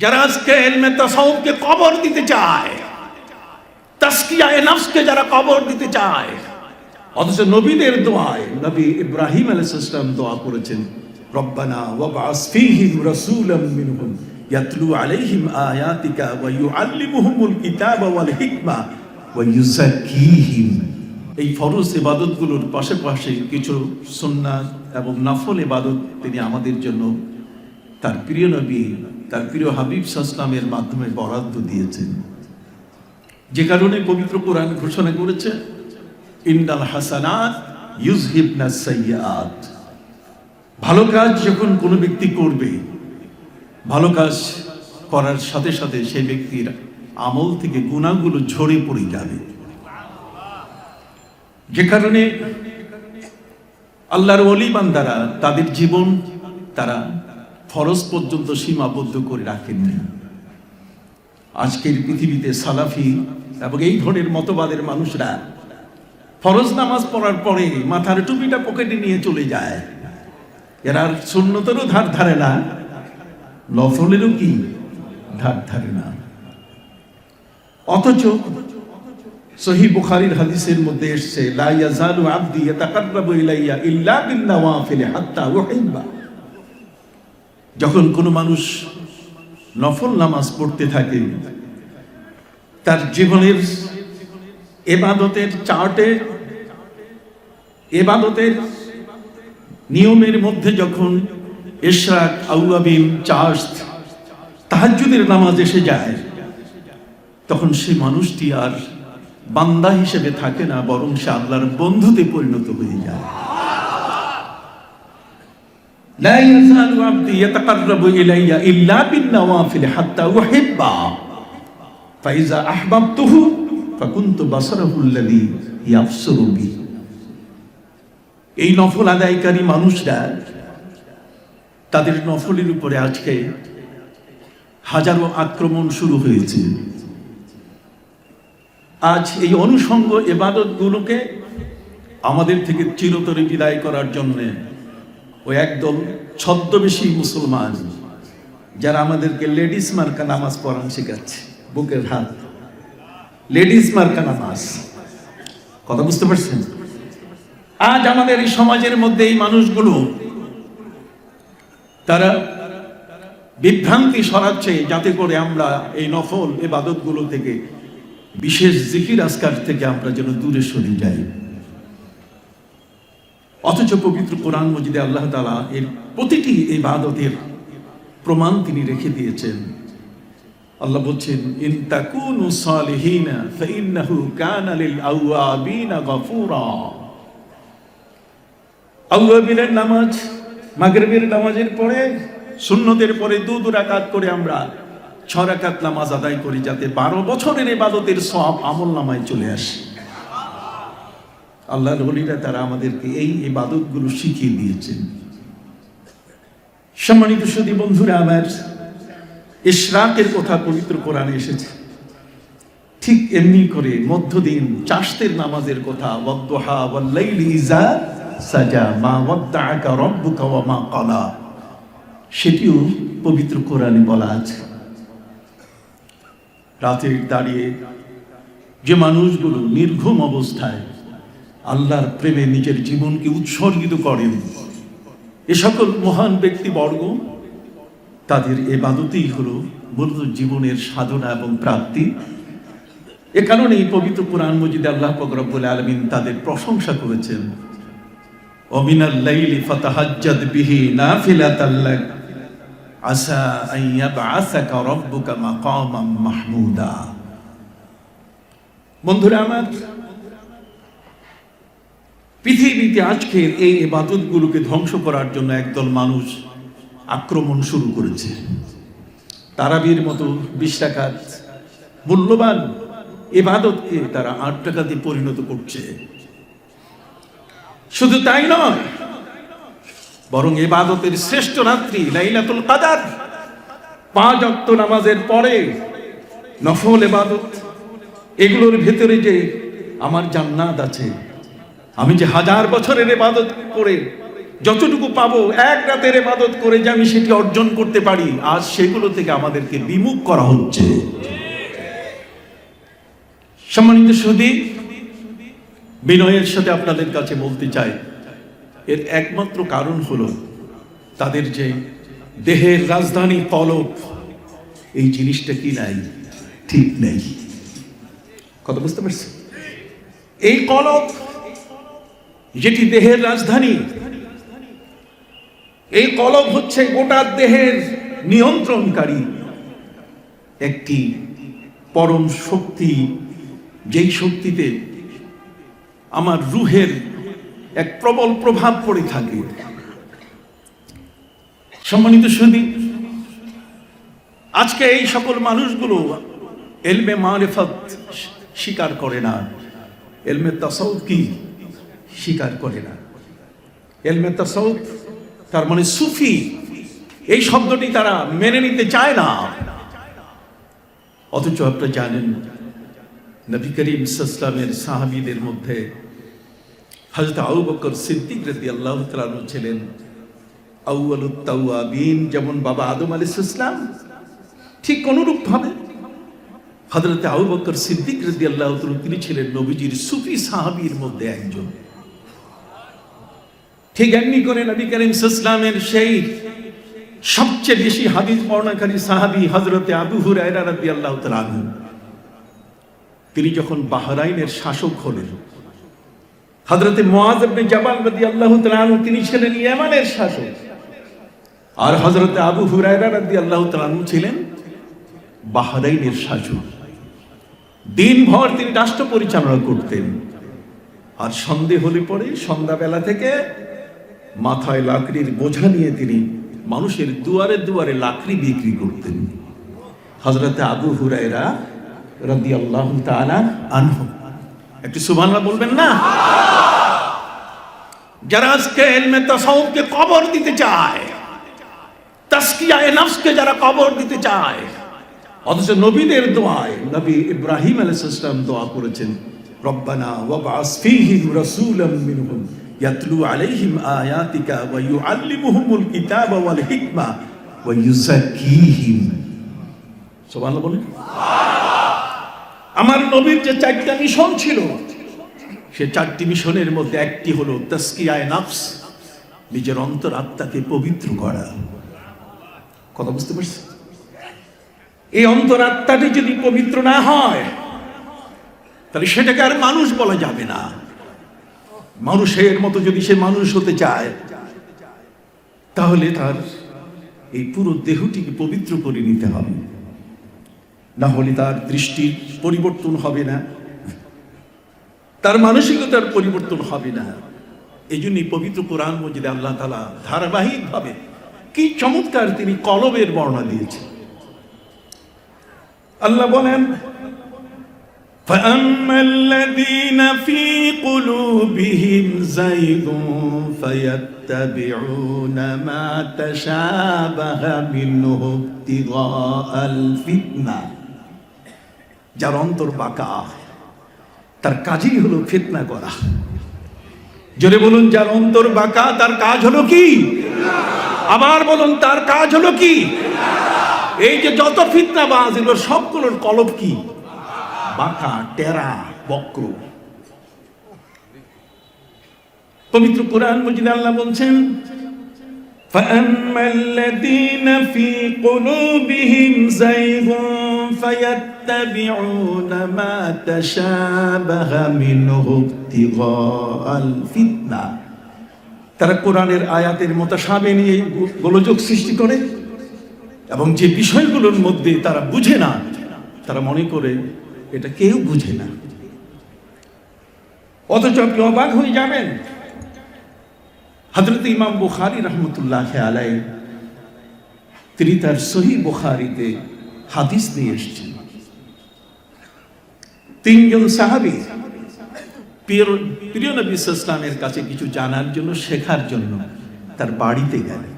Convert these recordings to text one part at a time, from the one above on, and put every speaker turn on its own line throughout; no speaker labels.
যারা আজকে এলমে তাসাউফকে কবর দিতে চায় তাস্কিয়া এ নফসকে যারা কবর দিতে চায়, অথচ নবীদের দোয়ায় নবী ইব্রাহিম আলাইহিসসালাম দোয়া করেছেন, রব্বানা ওয়াবআস ফীহিম রাসূলাম মিনহুম ইয়াতলু আলাইহিম আয়াতিকা ওয়া ইউআল্লিমুহুমুল কিতাবা ওয়াল হিকমা ওয়া ইউযাক্কিহিম। এই ফরজ ইবাদতগুলোর পাশাপাশি কিছু সুন্নাত এবং নফল ইবাদত তিনি আমাদের জন্য তার প্রিয় নবী তার প্রিয় হাবিব সাসলামের মাধ্যমে বরাদ্দ দিয়েছেন যে কারণে পবিত্র কোরআন ঘোষণা করেছে ইন্দাল হাসানাত ইউজহিবনা সাইয়াত ভালো কাজ যখন কোনো ব্যক্তি করবে, ভালো কাজ করার সাথে সাথে সেই ব্যক্তির আমল থেকে গুণাগুলো ঝরে পড়ে যাবে। যে কারণে আল্লাহর অলি বান্দারা তাদের জীবন তারা ফরজ পর্যন্ত সীমাবদ্ধ করে রাখেন রাখেননি। আজকের পৃথিবীতে সালাফি এবং এই ধরনের মতবাদের মানুষরা ফরজ নামাজ পড়ার পরে মাথার টুপিটা পকেটে নিয়ে চলে যায়। এরা আর শূন্যতেরও ধার ধারে না, নফলেরও কি ধার ধারে না। অথচ সহি বুখারীর হাদিসের মধ্যে এসেছে, লা ইয়াজালু আবদি ইয়াতাকাররাবু ইলাইয়া ইল্লা বিন নওয়াফিল হাত্তা উহিব্বা। যখন কোনো মানুষ নফল নামাজ পড়তে থাকে, তার জীবনের এবাদতের চার্টে, এবাদতের নিয়মের মধ্যে যখন ইশরাক আউয়াবিন চাষ তাহাজ্জুদের নামাজ এসে যায়, তখন সে মানুষটি আর বান্দা হিসেবে থাকে না, বরং সে আল্লাহর বন্ধুতে পরিণত হয়ে যায়। لا يزال عبدي يتقرب إلي إلا بالنوافل حتى أحبه فإذا أحببته فكنت بصره الذي يبصر به এই নফল আদায়কারী মানুষরা তাদের নফলের উপরে আজকে হাজারো আক্রমণ শুরু হয়েছে আজ এই অনুষঙ্গ এবাদতগুলোকে আমাদের থেকে চিরতরে বিদায় করার জন্যে ওই একদল ছদ্মবেশী মুসলমান যারা আমাদেরকে লেডিস মার্কা নামাজ পড়ান শেখাচ্ছে, বুকের হাত। লেডিস মার্কা নামাজ। কথা বুঝতে পারছেন? আজ আমাদের এই সমাজের মধ্যে এই মানুষগুলো, তারা বিভ্রান্তি সরাচ্ছে যাতে করে আমরা এই নফল এবাদতগুলো থেকে বিশেষ জিকির আজকার থেকে আমরা যেন দূরে সরে যাই। অথচ পবিত্র কোরআন মজিদে আল্লাহ তালা এর প্রতিটি এই বাদতের প্রমাণ তিনি রেখে দিয়েছেন। আল্লাহ বলছেন, ইন তাকুনু সালিহিনা ফাইন্নাহু কানা লিল আওয়াবিনা গফুরা। আওয়াবিনের নামাজ মাগরিবের নামাজের পরে, সুন্নতের পরে দু দু রাকাত করে আমরা ছ রাকাত নামাজ আদায় করি যাতে বারো বছরের ইবাদতের সব আমল নামায় চলে আসে। আল্লাহর হলিরা তারা আমাদেরকে এই ইবাদতগুলো শিখিয়ে দিয়েছেন। সম্মানিত সুদী বন্ধুরা আমার ইশরাকের কথা পবিত্র কোরআনে এসেছে। ঠিক এমনি করে মধ্যদিন চাষতের নামাজের কথা, ওয়াদ্দুহা ওয়াল্লাইলি ইজা সাজা, মা ওয়াদ্দাআকা রাব্বুকা ওয়া মা ক্বালা। সেটিও পবিত্র কোরআনে বলা আছে। রাতে দাঁড়িয়ে যে মানুষগুলো নির্ঘুম অবস্থায় আল্লাহর প্রেমে নিজের জীবনকে উৎসর্গিত করেন এ সকল মহান ব্যক্তিবর্গ, তাদের এবাদতেই হলো মূলত জীবনের সাধনা এবং প্রাপ্তি। এ কারণে এই পবিত্র কোরআন মজিদ আল্লাহ ফকরবুল আলমিন তাদের প্রশংসা করেছেন। অমিনাল লাইলি ফাতাহাজ্জাদ বিহি নাফিলাতাল্লাক আসা আইয়াবআসাকা রাব্বুকা মাকামাম মাহমুদা। বন্ধুরা আমার পৃথিবীতে আজকের এই ইবাদতগুলোকে ধ্বংস করার জন্য একদল মানুষ আক্রমণ শুরু করেছে। তারাবির মতো বিশ টাকার মূল্যবান এবাদতকে তারা আট টাকাতে পরিণত করছে। শুধু তাই নয়, বরং এবাদতের শ্রেষ্ঠ রাত্রি লাইলাতুল কাদার, পাঁচ অক্ত নামাজের পরে নফল এবাদত এগুলোর ভেতরে যে আমার জান্নাত আছে আমি যে হাজার বছরের এবাদত করে যতটুকু পাবো, এক রাতের এবাদত করে যে আমি সেটি অর্জন করতে পারি, আজ সেগুলো থেকে আমাদেরকে বিমুখ করা হচ্ছে। সম্মানিত সুদী বিনয়ের সাথে আপনাদের কাছে বলতে চাই, এর একমাত্র কারণ হলো তাদের যে দেহের রাজধানী কলব এই জিনিসটা কি নাই? ঠিক নেই। কথা বুঝতে পারছি এই কলব যেটি দেহের রাজধানী। এই কলব হচ্ছে গোটা দেহের নিয়ন্ত্রণকারী একটি পরম শক্তি, যেই শক্তিতে আমার রুহের এক প্রবল প্রভাব পড়ে থাকে। সম্মানিত সুদী আজকে এই সকল মানুষগুলো এলমে মারেফত স্বীকার করে না। এলমে তাসাউদ কি? স্বীকার করে না। এলমে তাসাউদ তার মানে সুফি, এই শব্দটি তারা মেনে নিতে চায় না। অথচ আপনারা জানেন, নবী করিম ইসলামের সাহাবিদের মধ্যে হজরত আবু বকর সিদ্দিক রদি আল্লাহ তালু ছিলেন। আউআলুত্তাউয়াবিন যেমন বাবা আদম আলী ইসলাম ঠিক অনুরূপ ভাবে হজরত আবু বকর সিদ্দিক রদি আল্লাহ তিনি ছিলেন নবীজির সুফি সাহাবির মধ্যে একজন। ঠিক এমনি করে নবী করিম ইসলামের সেই সবচেয়ে বেশি হাদিস বর্ণাকারী সাহাবি হজরতে আবু হুরায়রা রদি আল্লাহ তালু তিনি যখন বাহরাইনের শাসক হলেন হজরতে মোয়াজ ইবনে জাবাল রাদিয়াল্লাহু তাআলা আনহু তিনি ছিলেন ইয়ামানের শাসক। আর হজরতে আবু হুরায়রা রাদিয়াল্লাহু তাআলা আনহু ছিলেন বাহরাইনের শাসক। দিনভর তিনি রাষ্ট্র পরিচালনা করতেন। আর সন্ধে হলে পরে সন্ধ্যাবেলা থেকে মাথায় লাকড়ির বোঝা নিয়ে তিনি মানুষের দুয়ারে দুয়ারে লাকড়ি বিক্রি করতেন। হজরতে আবু হুরায়রা রাদিয়াল্লাহু তাআলা আনহু। একটু সুবহানাল্লাহ বলবেন না? যারা আজকে এলমে তাসাউফকে কবর দিতে চায়, তাসকিয়ায়ে নফসকে যারা কবর দিতে চায়, অথচ নবীদের দোয়ায় নবী ইব্রাহিম আলাইহিস সালাম দোয়া করেছেন, রব্বানা ওয়াবআস ফীহিম রাসূলাম মিনহুম। ইয়াতলু আলাইহিম আয়াতিকা ওয়া ইউআল্লিমুহুমুল কিতাবা ওয়াল হিকমা ওয়া ইউযাক্কিহিম। সুবহানাল্লাহ বলেন। আমার নবীর যে চারটা মিশন ছিল, সে চারটি মিশনের মধ্যে একটি হলো তস্কিয়ায় নাফস, নিজের অন্তর আত্মাকে পবিত্র করা। কথা বুঝতে পারছি এই অন্তর আত্মাটি যদি পবিত্র না হয়, তাহলে সেটাকে আর মানুষ বলা যাবে না। মানুষের মতো যদি সে মানুষ হতে চায়, তাহলে তার এই পুরো দেহটিকে পবিত্র করে নিতে হবে। না হলে তার দৃষ্টির পরিবর্তন হবে না। তার মানসিকতার পরিবর্তন হবে না। এই জন্যই পবিত্র কোরআন মজিদে আল্লাহ তালা ধারাবাহিকভাবে কি চমৎকার তিনি কলবের বর্ণনা দিয়েছেন। আল্লাহ বলেন فأما الذين في قلوبهم زيغ فيتبعون ما تشابه منه ابتغاء الفتنه যার অন্তর বাঁকা তার কাজই হলো ফিতনা করা জোরে বলুন যার অন্তর বাঁকা তার কাজ হলো কি আবার বলুন তার কাজ হলো কি এই যে যত ফিতনা বাজ এগুলো সবগুলোর কলব কি বাঁকা টেরা বক্র পবিত্র কোরআন মজিদ আল্লাহ বলছেন فأما الذين في قلوبهم زيغ فيتبعون ما تشابه منه ابتغاء الفتنة তারা কোরআনের আয়াতের মোতাসাবে নিয়ে গোলযোগ সৃষ্টি করে এবং যে বিষয়গুলোর মধ্যে তারা বুঝে না তারা মনে করে এটা কেউ বুঝে না। অথচ আপনি অবাক হয়ে যাবেন। হজরত ইমাম বুখারি রহমতুল্লাহ আলাই তিনি তার সহি বুখারিতে হাদিস নিয়ে এসছেন। তিনজন সাহাবি, প্রিয় নবী ইসলামের কাছে কিছু জানার জন্য, শেখার জন্য তার বাড়িতে গেলেন।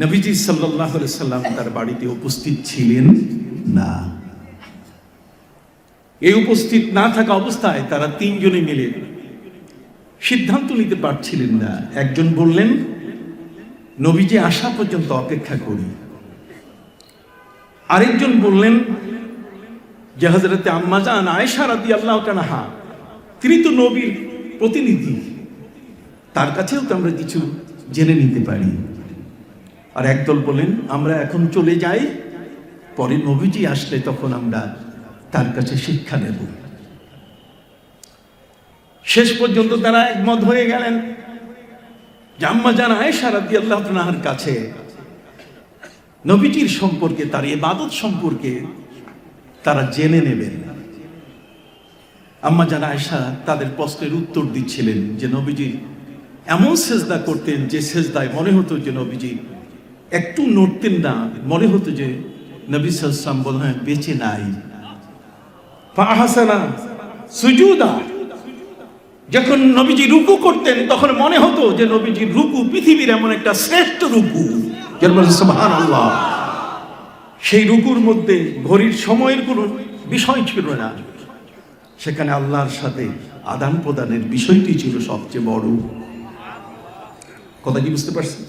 নবীজি সাল্লাহ সাল্লাম তার বাড়িতে উপস্থিত ছিলেন না। এই উপস্থিত না থাকা অবস্থায় তারা তিনজনে মিলে সিদ্ধান্ত নিতে পারছিলেন না। একজন বললেন, নবীজি আসা পর্যন্ত অপেক্ষা করি। আরেকজন বললেন, যে হজরতে আম্মাজান আয়েশা আল্লাহ তানাহা তিনি তো নবীর প্রতিনিধি। তার কাছেও তো আমরা কিছু জেনে নিতে পারি। আর একদল বলেন আমরা এখন চলে যাই, পরে নবীজি আসলে তখন আমরা তার কাছে শিক্ষা নেব। শেষ পর্যন্ত তারা একমত হয়ে গেলেন। জাম্মা জান আয়েশা রাদি কাছে নবীজির সম্পর্কে, তার এবাদত সম্পর্কে তারা জেনে নেবেন। আম্মা জান আয়েশা তাদের প্রশ্নের উত্তর দিচ্ছিলেন যে, নবীজি এমন সেজদা করতেন যে সেজদায় মনে হতো যে নবীজি একটু নড়তেন না, মনে হতো যে নবী সাল্লাম বোধ হয় বেঁচে নাই। ফাহাসানা সুজুদা। যখন নবীজি রুকু করতেন, তখন মনে হতো যে নবীজির রুকু পৃথিবীর এমন একটা শ্রেষ্ঠ রুকু। আল্লাহ সেই রুকুর মধ্যে ঘড়ির সময়ের কোনো বিষয় ছিল না। সেখানে আল্লাহর সাথে আদান প্রদানের বিষয়টি ছিল সবচেয়ে বড়। কথা কি বুঝতে পারছেন?